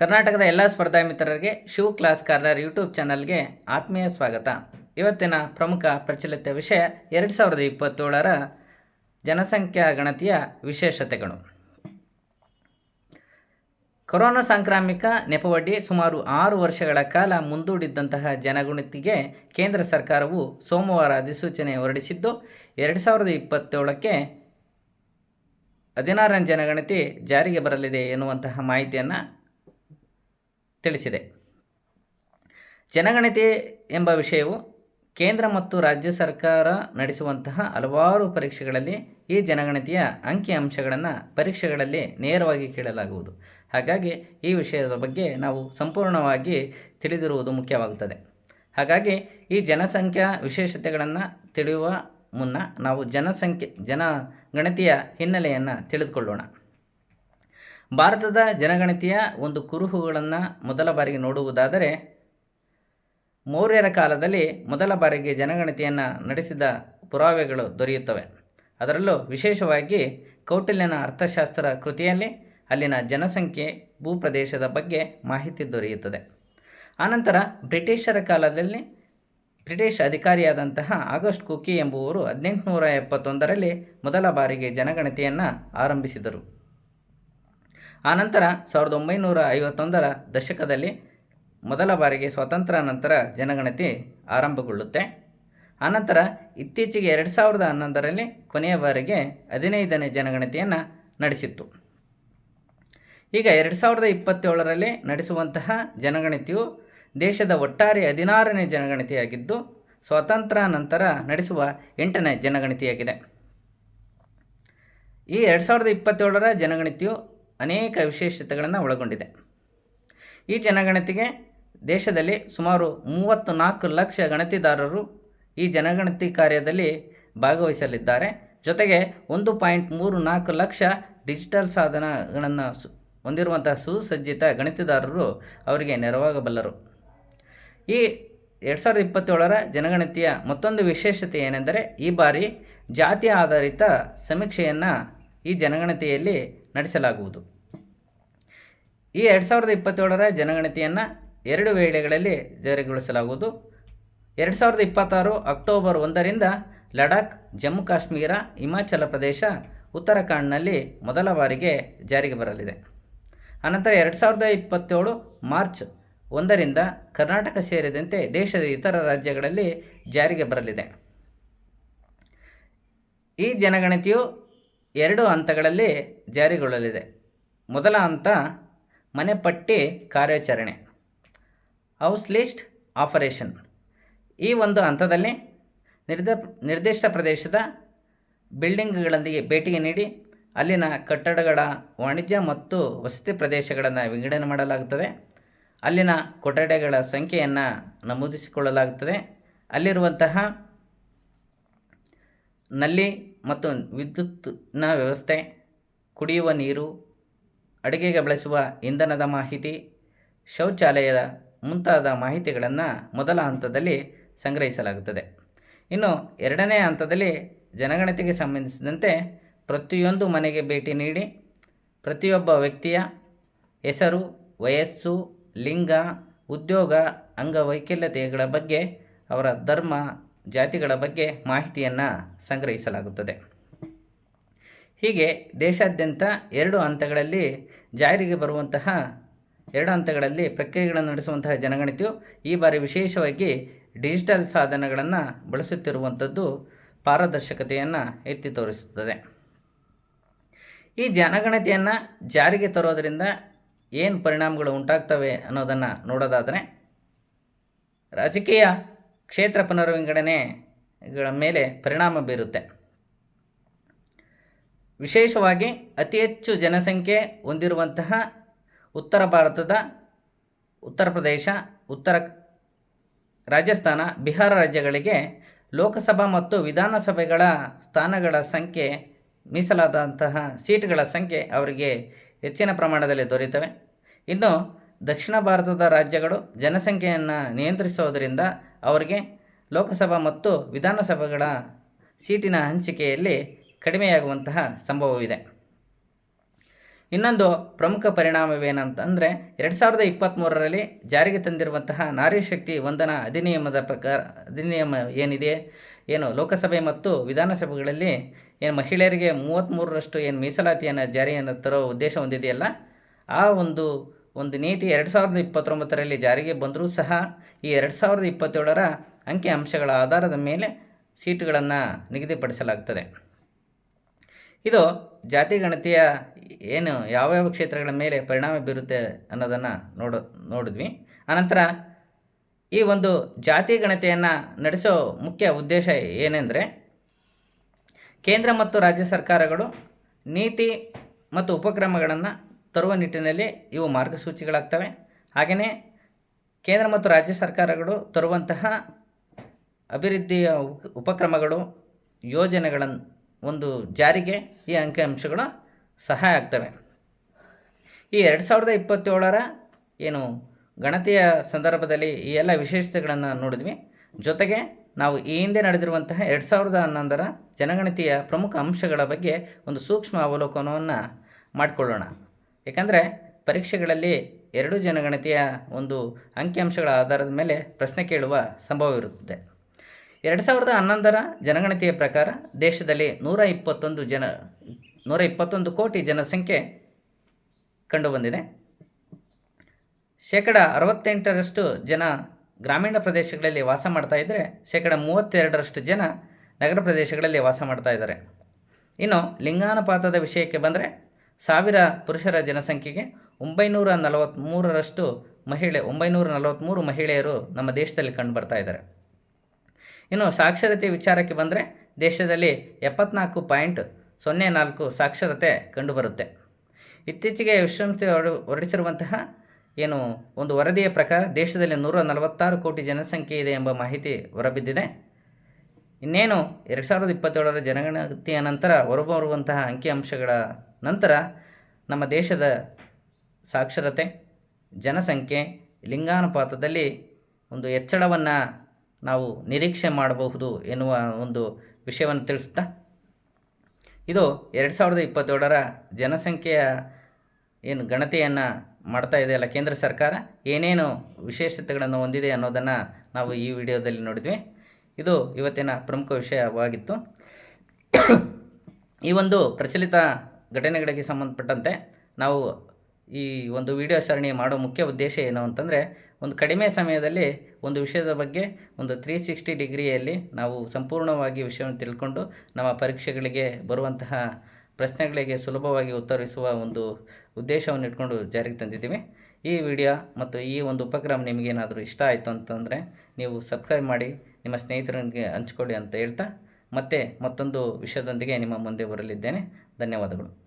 ಕರ್ನಾಟಕದ ಎಲ್ಲ ಸ್ಪರ್ಧಾ ಮಿತ್ರರಿಗೆ ಶಿವ ಕ್ಲಾಸ್ ಕಾರ್ನರ್ ಯೂಟ್ಯೂಬ್ ಚಾನಲ್ಗೆ ಆತ್ಮೀಯ ಸ್ವಾಗತ. ಇವತ್ತಿನ ಪ್ರಮುಖ ಪ್ರಚಲಿತ ವಿಷಯ ಎರಡು ಸಾವಿರದ ಇಪ್ಪತ್ತೇಳರ ಜನಸಂಖ್ಯಾ ಗಣತಿಯ ವಿಶೇಷತೆಗಳು. ಕೊರೋನಾ ಸಾಂಕ್ರಾಮಿಕ ನೆಪವಡ್ಡಿ ಸುಮಾರು ಆರು ವರ್ಷಗಳ ಕಾಲ ಮುಂದೂಡಿದ್ದಂತಹ ಜನಗಣತಿಗೆ ಕೇಂದ್ರ ಸರ್ಕಾರವು ಸೋಮವಾರ ಅಧಿಸೂಚನೆ ಹೊರಡಿಸಿದ್ದು, ಎರಡು ಸಾವಿರದ ಇಪ್ಪತ್ತೇಳಕ್ಕೆ ಹದಿನಾರನೇ ಜನಗಣತಿ ಜಾರಿಗೆ ಬರಲಿದೆ ಎನ್ನುವಂತಹ ಮಾಹಿತಿಯನ್ನು ತಿಳಿಸಿದೆ. ಜನಗಣತಿ ಎಂಬ ವಿಷಯವು ಕೇಂದ್ರ ಮತ್ತು ರಾಜ್ಯ ಸರ್ಕಾರ ನಡೆಸುವಂತಹ ಹಲವಾರು ಪರೀಕ್ಷೆಗಳಲ್ಲಿ ಈ ಜನಗಣತಿಯ ಅಂಕಿಅಂಶಗಳನ್ನು ಪರೀಕ್ಷೆಗಳಲ್ಲಿ ನೇರವಾಗಿ ಕೇಳಲಾಗುವುದು. ಹಾಗಾಗಿ ಈ ವಿಷಯದ ಬಗ್ಗೆ ನಾವು ಸಂಪೂರ್ಣವಾಗಿ ತಿಳಿದಿರುವುದು ಮುಖ್ಯವಾಗುತ್ತದೆ. ಹಾಗಾಗಿ ಈ ಜನಸಂಖ್ಯಾ ವಿಶೇಷತೆಗಳನ್ನು ತಿಳಿಯುವ ಮುನ್ನ ನಾವು ಜನಸಂಖ್ಯೆ, ಜನಗಣತಿಯ ಹಿನ್ನೆಲೆಯನ್ನು ತಿಳಿದುಕೊಳ್ಳೋಣ. ಭಾರತದ ಜನಗಣತಿಯ ಒಂದು ಕುರುಹುಗಳನ್ನು ಮೊದಲ ಬಾರಿಗೆ ನೋಡುವುದಾದರೆ, ಮೌರ್ಯರ ಕಾಲದಲ್ಲಿ ಮೊದಲ ಬಾರಿಗೆ ಜನಗಣತಿಯನ್ನು ನಡೆಸಿದ ಪುರಾವೆಗಳು ದೊರೆಯುತ್ತವೆ. ಅದರಲ್ಲೂ ವಿಶೇಷವಾಗಿ ಕೌಟಿಲ್ಯನ ಅರ್ಥಶಾಸ್ತ್ರ ಕೃತಿಯಲ್ಲಿ ಅಲ್ಲಿನ ಜನಸಂಖ್ಯೆ, ಭೂಪ್ರದೇಶದ ಬಗ್ಗೆ ಮಾಹಿತಿ ದೊರೆಯುತ್ತದೆ. ಆನಂತರ ಬ್ರಿಟಿಷರ ಕಾಲದಲ್ಲಿ ಬ್ರಿಟಿಷ್ ಅಧಿಕಾರಿಯಾದಂತಹ ಆಗಸ್ಟ್ ಕುಕಿ ಎಂಬುವರು ಹದಿನೆಂಟುನೂರ ಎಪ್ಪತ್ತೊಂದರಲ್ಲಿ ಮೊದಲ ಬಾರಿಗೆ ಜನಗಣತಿಯನ್ನು ಆರಂಭಿಸಿದರು. ಆನಂತರ ಸಾವಿರದ ಒಂಬೈನೂರ ಐವತ್ತೊಂದರ ದಶಕದಲ್ಲಿ ಮೊದಲ ಬಾರಿಗೆ ಸ್ವಾತಂತ್ರ್ಯ ನಂತರ ಜನಗಣತಿ ಆರಂಭಗೊಳ್ಳುತ್ತೆ. ಆನಂತರ ಇತ್ತೀಚೆಗೆ ಎರಡು ಸಾವಿರದ ಹನ್ನೊಂದರಲ್ಲಿ ಕೊನೆಯ ಬಾರಿಗೆ ಹದಿನೈದನೇ ಜನಗಣತಿಯನ್ನು ನಡೆಸಿತ್ತು. ಈಗ ಎರಡು ಸಾವಿರದ ಇಪ್ಪತ್ತೇಳರಲ್ಲಿ ನಡೆಸುವಂತಹ ಜನಗಣತಿಯು ದೇಶದ ಒಟ್ಟಾರೆ ಹದಿನಾರನೇ ಜನಗಣತಿಯಾಗಿದ್ದು, ಸ್ವಾತಂತ್ರ್ಯ ನಂತರ ನಡೆಸುವ ಎಂಟನೇ ಜನಗಣತಿಯಾಗಿದೆ. ಈ ಎರಡು ಸಾವಿರದ ಇಪ್ಪತ್ತೇಳರ ಜನಗಣತಿಯು ಅನೇಕ ವಿಶೇಷತೆಗಳನ್ನು ಒಳಗೊಂಡಿದೆ. ಈ ಜನಗಣತಿಗೆ ದೇಶದಲ್ಲಿ ಸುಮಾರು ಮೂವತ್ತು ನಾಲ್ಕು ಲಕ್ಷ ಗಣತಿದಾರರು ಈ ಜನಗಣತಿ ಕಾರ್ಯದಲ್ಲಿ ಭಾಗವಹಿಸಲಿದ್ದಾರೆ. ಜೊತೆಗೆ ಒಂದು ಪಾಯಿಂಟ್ ಮೂರು ನಾಲ್ಕು ಲಕ್ಷ ಡಿಜಿಟಲ್ ಸಾಧನಗಳನ್ನು ಹೊಂದಿರುವಂತಹ ಸುಸಜ್ಜಿತ ಗಣತಿದಾರರು ಅವರಿಗೆ ನೆರವಾಗಬಲ್ಲರು. ಈ ಎರಡು ಸಾವಿರದ ಇಪ್ಪತ್ತೇಳರ ಜನಗಣತಿಯ ಮತ್ತೊಂದು ವಿಶೇಷತೆ ಏನೆಂದರೆ ಈ ಬಾರಿ ಜಾತಿ ಆಧಾರಿತ ಸಮೀಕ್ಷೆಯನ್ನು ಈ ಜನಗಣತಿಯಲ್ಲಿ ನಡೆಸಲಾಗುವುದು. ಈ ಎರಡು ಸಾವಿರದ ಇಪ್ಪತ್ತೇಳರ ಜನಗಣತಿಯನ್ನು ಎರಡು ವೇಳೆಗಳಲ್ಲಿ ಜಾರಿಗೊಳಿಸಲಾಗುವುದು. ಎರಡು ಸಾವಿರದ ಇಪ್ಪತ್ತಾರು ಅಕ್ಟೋಬರ್ ಒಂದರಿಂದ ಲಡಾಖ್, ಜಮ್ಮು ಕಾಶ್ಮೀರ, ಹಿಮಾಚಲ ಪ್ರದೇಶ, ಉತ್ತರಾಖಂಡ್ನಲ್ಲಿ ಮೊದಲ ಬಾರಿಗೆ ಜಾರಿಗೆ ಬರಲಿದೆ. ಅನಂತರ ಎರಡು ಸಾವಿರದ ಇಪ್ಪತ್ತೇಳು ಮಾರ್ಚ್ ಒಂದರಿಂದ ಕರ್ನಾಟಕ ಸೇರಿದಂತೆ ದೇಶದ ಇತರ ರಾಜ್ಯಗಳಲ್ಲಿ ಜಾರಿಗೆ ಬರಲಿದೆ. ಈ ಜನಗಣತಿಯು ಎರಡು ಹಂತಗಳಲ್ಲಿ ಜಾರಿಗೊಳ್ಳಲಿದೆ. ಮೊದಲ ಹಂತ ಮನೆಪಟ್ಟಿ ಕಾರ್ಯಾಚರಣೆ, ಹೌಸ್ ಲಿಸ್ಟ್ ಆಪರೇಷನ್. ಈ ಒಂದು ಹಂತದಲ್ಲಿ ನಿರ್ದ, ನಿರ್ದಿಷ್ಟ ಪ್ರದೇಶದ ಬಿಲ್ಡಿಂಗ್ಗಳೊಂದಿಗೆ ಭೇಟಿ ನೀಡಿ, ಅಲ್ಲಿನ ಕಟ್ಟಡಗಳ ವಾಣಿಜ್ಯ ಮತ್ತು ವಸತಿ ಪ್ರದೇಶಗಳನ್ನು ವಿಂಗಡಣೆ ಮಾಡಲಾಗುತ್ತದೆ. ಅಲ್ಲಿನ ಕೊಠಡಿಗಳ ಸಂಖ್ಯೆಯನ್ನು ನಮೂದಿಸಿಕೊಳ್ಳಲಾಗುತ್ತದೆ. ಅಲ್ಲಿರುವಂತಹ ನಲ್ಲಿ ಮತ್ತು ವಿದ್ಯುತ್ನ ವ್ಯವಸ್ಥೆ, ಕುಡಿಯುವ ನೀರು, ಅಡುಗೆಗೆ ಬಳಸುವ ಇಂಧನದ ಮಾಹಿತಿ, ಶೌಚಾಲಯದ ಮುಂತಾದ ಮಾಹಿತಿಗಳನ್ನು ಮೊದಲ ಹಂತದಲ್ಲಿ ಸಂಗ್ರಹಿಸಲಾಗುತ್ತದೆ. ಇನ್ನು ಎರಡನೇ ಹಂತದಲ್ಲಿ ಜನಗಣತಿಗೆ ಸಂಬಂಧಿಸಿದಂತೆ ಪ್ರತಿಯೊಂದು ಮನೆಗೆ ಭೇಟಿ ನೀಡಿ, ಪ್ರತಿಯೊಬ್ಬ ವ್ಯಕ್ತಿಯ ಹೆಸರು, ವಯಸ್ಸು, ಲಿಂಗ, ಉದ್ಯೋಗ, ಅಂಗವೈಕಲ್ಯತೆಗಳ ಬಗ್ಗೆ ಅವರ ಧರ್ಮ ಜಾತಿಗಳ ಬಗ್ಗೆ ಮಾಹಿತಿಯನ್ನು ಸಂಗ್ರಹಿಸಲಾಗುತ್ತದೆ. ಹೀಗೆ ದೇಶಾದ್ಯಂತ ಎರಡು ಹಂತಗಳಲ್ಲಿ ಜಾರಿಗೆ ಬರುವಂತಹ, ಎರಡು ಹಂತಗಳಲ್ಲಿ ಪ್ರಕ್ರಿಯೆಗಳನ್ನು ನಡೆಸುವಂತಹ ಜನಗಣತಿಯು ಈ ಬಾರಿ ವಿಶೇಷವಾಗಿ ಡಿಜಿಟಲ್ ಸಾಧನಗಳನ್ನು ಬಳಸುತ್ತಿರುವಂಥದ್ದು ಪಾರದರ್ಶಕತೆಯನ್ನು ಎತ್ತಿ ತೋರಿಸುತ್ತದೆ. ಈ ಜನಗಣತಿಯನ್ನು ಜಾರಿಗೆ ತರೋದರಿಂದ ಏನು ಪರಿಣಾಮಗಳು ಉಂಟಾಗ್ತವೆ ಅನ್ನೋದನ್ನು ನೋಡೋದಾದರೆ, ರಾಜಕೀಯ ಕ್ಷೇತ್ರ ಪುನರ್ವಿಂಗಡಣೆಗಳ ಮೇಲೆ ಪರಿಣಾಮ ಬೀರುತ್ತೆ. ವಿಶೇಷವಾಗಿ ಅತಿ ಹೆಚ್ಚು ಜನಸಂಖ್ಯೆ ಹೊಂದಿರುವಂತಹ ಉತ್ತರ ಭಾರತದ ಉತ್ತರ ಪ್ರದೇಶ, ಉತ್ತರ ರಾಜಸ್ಥಾನ, ಬಿಹಾರ ರಾಜ್ಯಗಳಿಗೆ ಲೋಕಸಭಾ ಮತ್ತು ವಿಧಾನಸಭೆಗಳ ಸ್ಥಾನಗಳ ಸಂಖ್ಯೆ, ಮೀಸಲಾದಂತಹ ಸೀಟ್ಗಳ ಸಂಖ್ಯೆ ಅವರಿಗೆ ಹೆಚ್ಚಿನ ಪ್ರಮಾಣದಲ್ಲಿ ದೊರೆಯುತ್ತವೆ ಇನ್ನು ದಕ್ಷಿಣ ಭಾರತದ ರಾಜ್ಯಗಳು ಜನಸಂಖ್ಯೆಯನ್ನು ನಿಯಂತ್ರಿಸೋದರಿಂದ ಅವರಿಗೆ ಲೋಕಸಭಾ ಮತ್ತು ವಿಧಾನಸಭೆಗಳ ಸೀಟಿನ ಹಂಚಿಕೆಯಲ್ಲಿ ಕಡಿಮೆಯಾಗುವಂತಹ ಸಂಭವವಿದೆ. ಇನ್ನೊಂದು ಪ್ರಮುಖ ಪರಿಣಾಮವೇನಂತಂದರೆ ಎರಡು ಸಾವಿರದ ಇಪ್ಪತ್ತ್ಮೂರರಲ್ಲಿ ಜಾರಿಗೆ ತಂದಿರುವಂತಹ ನಾರಿ ಶಕ್ತಿ ವಂದನಾ ಅಧಿನಿಯಮದ ಪ್ರಕಾರ ಅಧಿನಿಯಮ ಏನಿದೆ, ಏನು ಲೋಕಸಭೆ ಮತ್ತು ವಿಧಾನಸಭೆಗಳಲ್ಲಿ ಏನು ಮಹಿಳೆಯರಿಗೆ ಮೂವತ್ತ್ಮೂರರಷ್ಟು ಏನು ಮೀಸಲಾತಿಯನ್ನು ಜಾರಿಯನ್ನು ತರೋ ಉದ್ದೇಶ ಹೊಂದಿದೆಯಲ್ಲ, ಆ ಒಂದು ಒಂದು ನೀತಿ ಎರಡು ಸಾವಿರದ ಇಪ್ಪತ್ತೊಂಬತ್ತರಲ್ಲಿ ಜಾರಿಗೆ ಬಂದರೂ ಸಹ ಈ ಎರಡು ಸಾವಿರದ ಇಪ್ಪತ್ತೇಳರ ಅಂಕಿ ಅಂಶಗಳ ಆಧಾರದ ಮೇಲೆ ಸೀಟುಗಳನ್ನು ನಿಗದಿಪಡಿಸಲಾಗ್ತದೆ. ಇದು ಜಾತಿ ಗಣತಿಯ ಏನು ಯಾವ್ಯಾವ ಕ್ಷೇತ್ರಗಳ ಮೇಲೆ ಪರಿಣಾಮ ಬೀರುತ್ತೆ ಅನ್ನೋದನ್ನು ನೋಡ, ನೋಡಿದ್ವಿ. ಅನಂತರ ಈ ಒಂದು ಜಾತಿ ಗಣತಿಯನ್ನು ನಡೆಸೋ ಮುಖ್ಯ ಉದ್ದೇಶ ಏನೆಂದರೆ ಕೇಂದ್ರ ಮತ್ತು ರಾಜ್ಯ ಸರ್ಕಾರಗಳು ನೀತಿ ಮತ್ತು ಉಪಕ್ರಮಗಳನ್ನು ತರುವ ನಿಟ್ಟಿನಲ್ಲಿ ಇವು ಮಾರ್ಗಸೂಚಿಗಳಾಗ್ತವೆ. ಹಾಗೆಯೇ ಕೇಂದ್ರ ಮತ್ತು ರಾಜ್ಯ ಸರ್ಕಾರಗಳು ತರುವಂತಹ ಅಭಿವೃದ್ಧಿಯ ಉಪಕ್ರಮಗಳು ಯೋಜನೆಗಳ ಒಂದು ಜಾರಿಗೆ ಈ ಅಂಕಿಅಂಶಗಳು ಸಹಾಯ ಆಗ್ತವೆ. ಈ ಎರಡು ಸಾವಿರದ ಇಪ್ಪತ್ತೇಳರ ಏನು ಗಣತಿಯ ಸಂದರ್ಭದಲ್ಲಿ ಈ ಎಲ್ಲ ವಿಶೇಷತೆಗಳನ್ನು ನೋಡಿದ್ವಿ. ಜೊತೆಗೆ ನಾವು ಈ ಹಿಂದೆ ನಡೆದಿರುವಂತಹ ಎರಡು ಸಾವಿರದ ಹನ್ನೊಂದರ ಜನಗಣತಿಯ ಪ್ರಮುಖ ಅಂಶಗಳ ಬಗ್ಗೆ ಒಂದು ಸೂಕ್ಷ್ಮ ಅವಲೋಕನವನ್ನು ಮಾಡಿಕೊಳ್ಳೋಣ. ಏಕೆಂದರೆ ಪರೀಕ್ಷೆಗಳಲ್ಲಿ ಎರಡು ಜನಗಣತಿಯ ಒಂದು ಅಂಕಿಅಂಶಗಳ ಆಧಾರದ ಮೇಲೆ ಪ್ರಶ್ನೆ ಕೇಳುವ ಸಂಭವವಿರುತ್ತದೆ ಎರಡು ಸಾವಿರದ ಹನ್ನೊಂದರ ಜನಗಣತಿಯ ಪ್ರಕಾರ ದೇಶದಲ್ಲಿ ನೂರ ಇಪ್ಪತ್ತೊಂದು ಜನ, ನೂರ ಇಪ್ಪತ್ತೊಂದು ಕೋಟಿ ಜನಸಂಖ್ಯೆ ಕಂಡುಬಂದಿದೆ. ಶೇಕಡ ಅರವತ್ತೆಂಟರಷ್ಟು ಜನ ಗ್ರಾಮೀಣ ಪ್ರದೇಶಗಳಲ್ಲಿ ವಾಸ ಮಾಡ್ತಾ ಇದ್ದರೆ ಶೇಕಡ ಮೂವತ್ತೆರಡರಷ್ಟು ಜನ ನಗರ ಪ್ರದೇಶಗಳಲ್ಲಿ ವಾಸ ಮಾಡ್ತಾ ಇದ್ದಾರೆ. ಇನ್ನು ಲಿಂಗಾನುಪಾತದ ವಿಷಯಕ್ಕೆ ಬಂದರೆ ಸಾವಿರ ಪುರುಷರ ಜನಸಂಖ್ಯೆಗೆ ಒಂಬೈನೂರ ನಲವತ್ತ್ಮೂರರಷ್ಟು ಮಹಿಳೆ, ಒಂಬೈನೂರ ನಲವತ್ತ್ಮೂರು ಮಹಿಳೆಯರು ನಮ್ಮ ದೇಶದಲ್ಲಿ ಕಂಡುಬರ್ತಾ ಇದ್ದಾರೆ. ಇನ್ನು ಸಾಕ್ಷರತೆ ವಿಚಾರಕ್ಕೆ ಬಂದರೆ ದೇಶದಲ್ಲಿ ಎಪ್ಪತ್ನಾಲ್ಕು ಪಾಯಿಂಟ್ ಸೊನ್ನೆ ನಾಲ್ಕು ಸಾಕ್ಷರತೆ ಕಂಡುಬರುತ್ತೆ ಇತ್ತೀಚೆಗೆ ವಿಶ್ವಸಂಸ್ಥೆ ಹೊರ ಹೊರಡಿಸಿರುವಂತಹ ಏನು ಒಂದು ವರದಿಯ ಪ್ರಕಾರ ದೇಶದಲ್ಲಿ ನೂರ ನಲವತ್ತಾರು ಕೋಟಿ ಜನಸಂಖ್ಯೆ ಇದೆ ಎಂಬ ಮಾಹಿತಿ ಹೊರಬಿದ್ದಿದೆ. ಇನ್ನೇನು, ಎರಡು ಸಾವಿರದ ಇಪ್ಪತ್ತೇಳರ ಜನಗಣತಿಯ ನಂತರ ಹೊರಬರುವಂತಹ ಅಂಕಿಅಂಶಗಳ ನಂತರ ನಮ್ಮ ದೇಶದ ಸಾಕ್ಷರತೆ, ಜನಸಂಖ್ಯೆ, ಲಿಂಗಾನುಪಾತದಲ್ಲಿ ಒಂದು ಹೆಚ್ಚಳವನ್ನು ನಾವು ನಿರೀಕ್ಷೆ ಮಾಡಬಹುದು ಎನ್ನುವ ಒಂದು ವಿಷಯವನ್ನು ತಿಳಿಸ್ತಾ ಇದು ಎರಡು ಸಾವಿರದ ಇಪ್ಪತ್ತೇಳರ ಜನಸಂಖ್ಯೆಯ ಏನು ಗಣತಿಯನ್ನು ಮಾಡ್ತಾ ಇದೆಯಲ್ಲ ಕೇಂದ್ರ ಸರ್ಕಾರ, ಏನೇನು ವಿಶೇಷತೆಗಳನ್ನು ಹೊಂದಿದೆ ಅನ್ನೋದನ್ನು ನಾವು ಈ ವಿಡಿಯೋದಲ್ಲಿ ನೋಡಿದ್ವಿ. ಇದು ಇವತ್ತಿನ ಪ್ರಮುಖ ವಿಷಯವಾಗಿತ್ತು. ಈ ಒಂದು ಪ್ರಚಲಿತ ಘಟನೆಗಳಿಗೆ ಸಂಬಂಧಪಟ್ಟಂತೆ ನಾವು ಈ ಒಂದು ವಿಡಿಯೋ ಸರಣಿ ಮಾಡೋ ಮುಖ್ಯ ಉದ್ದೇಶ ಏನು ಅಂತಂದರೆ, ಒಂದು ಕಡಿಮೆ ಸಮಯದಲ್ಲಿ ಒಂದು ವಿಷಯದ ಬಗ್ಗೆ ಒಂದು ತ್ರೀ ಸಿಕ್ಸ್ಟಿ ಡಿಗ್ರಿಯಲ್ಲಿ ನಾವು ಸಂಪೂರ್ಣವಾಗಿ ವಿಷಯವನ್ನು ತಿಳ್ಕೊಂಡು ನಮ್ಮ ಪರೀಕ್ಷೆಗಳಿಗೆ ಬರುವಂತಹ ಪ್ರಶ್ನೆಗಳಿಗೆ ಸುಲಭವಾಗಿ ಉತ್ತರಿಸುವ ಒಂದು ಉದ್ದೇಶವನ್ನು ಇಟ್ಕೊಂಡು ಜಾರಿಗೆ ತಂದಿದ್ದೀವಿ. ಈ ವಿಡಿಯೋ ಮತ್ತು ಈ ಒಂದು ಉಪಕ್ರಮ ನಿಮಗೇನಾದರೂ ಇಷ್ಟ ಆಯಿತು ಅಂತಂದರೆ, ನೀವು ಸಬ್ಸ್ಕ್ರೈಬ್ ಮಾಡಿ, ನಿಮ್ಮ ಸ್ನೇಹಿತರಿಗೆ ಹಂಚ್ಕೊಳ್ಳಿ ಅಂತ ಹೇಳ್ತಾ ಮತ್ತೆ ಮತ್ತೊಂದು ವಿಷಯದೊಂದಿಗೆ ನಿಮ್ಮ ಮುಂದೆ ಬರಲಿದ್ದೇನೆ. ಧನ್ಯವಾದಗಳು.